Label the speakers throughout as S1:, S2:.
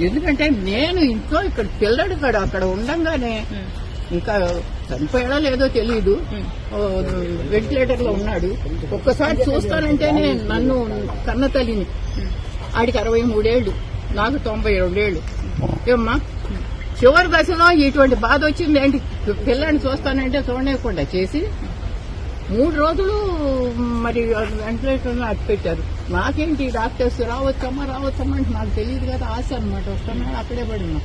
S1: ఎందుకంటే నేను ఇంట్లో ఇక్కడ పిల్లడు కాడు అక్కడ ఉండంగానే ఇంకా చనిపోయాడో లేదో తెలియదు వెంటిలేటర్లో ఉన్నాడు. ఒక్కసారి చూస్తానంటేనే నన్ను కన్న తల్లిని. ఆడికి అరవై మూడేళ్ళు నాకు తొంభై రెండేళ్ళు ఏమ్మా? చివరి దశలో ఇటువంటి బాధ వచ్చింది ఏంటి? పిల్లని చూస్తానంటే చూడలేకుండా చేసి మూడు రోజులు మరి వెంటిలేటర్ అట్టు పెట్టారు నాకేంటి డాక్టర్స్ రావచ్చమ్మా రావచ్చమ్మా అంటే నాకు తెలియదు కదా ఆశ అనమాట వస్తున్నాడు అక్కడే పడినా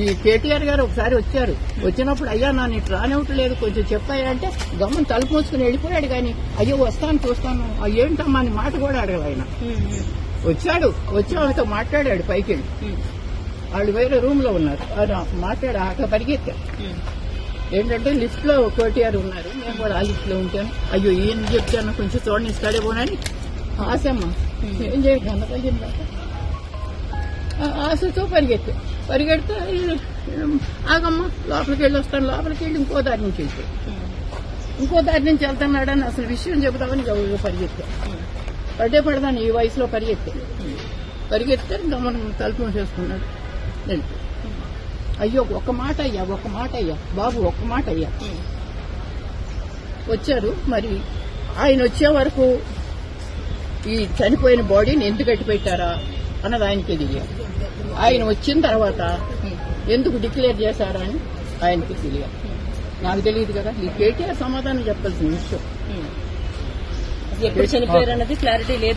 S1: ఈ కేటీఆర్ గారు ఒకసారి వచ్చారు. వచ్చినప్పుడు అయ్యా నా నీకు రానివ్వట్లేదు కొంచెం చెప్పాయంటే గమ్మని తలుపు మూసుకుని వెళ్ళిపోయాడు కానీ అయ్యో వస్తాను చూస్తాను. ఏంటమ్మా అని మాట కూడా అడగదు ఆయన. వచ్చాడు. వచ్చి వాళ్ళతో మాట్లాడాడు పైకి వెళ్ళి. వాళ్ళు వేరే రూమ్లో ఉన్నారు. మాట్లాడు మాట్లాడా అక్కడ పరిగెత్తారు. ఏంటంటే లిఫ్ట్లో కోటిఆర్ ఉన్నారు. నేను కూడా ఆ లిఫ్ట్లో ఉంటాను. అయ్యో ఏం చెప్తాను? కొంచెం చూడండి ఇస్తాడే పోనని ఆశమ్మ ఏం చేయాలి గంట తగ్గింది ఆశతో పరిగెత్తా పరిగెడితే "ఉమ్, ఆగమ్మా లోపలికి వెళ్ళి వస్తాను లోపలికి వెళ్ళి ఇంకో దారి నుంచి వెళ్తే ఇంకో దారి నుంచి వెళ్తున్నాడని అసలు విషయం చెబుతామని గౌరవ పరిగెత్తా పడ్డే పడదాను ఈ వయసులో పరిగెత్తే పరిగెత్తే గమనం తలుపు వెళ్ళిపోయాడు. అయ్యో ఒక్క మాట అయ్యా ఒక్క మాట అయ్యా బాబు ఒక్క మాట అయ్యా వచ్చారు మరి ఆయన వచ్చే వరకు ఈ చనిపోయిన బాడీని ఎందుకు కట్టి పెట్టారా అన్నది ఆయనకి తెలియదు. ఆయన వచ్చిన తర్వాత ఎందుకు డిక్లేర్ చేశారా అని ఆయనకి తెలియదు. నాకు తెలియదు కదా. ఈ కేటీఆర్ సమాధానం చెప్పాల్సిన విషయం.
S2: ఎప్పుడు చనిపోయారు అన్నది క్లారిటీ లేదు.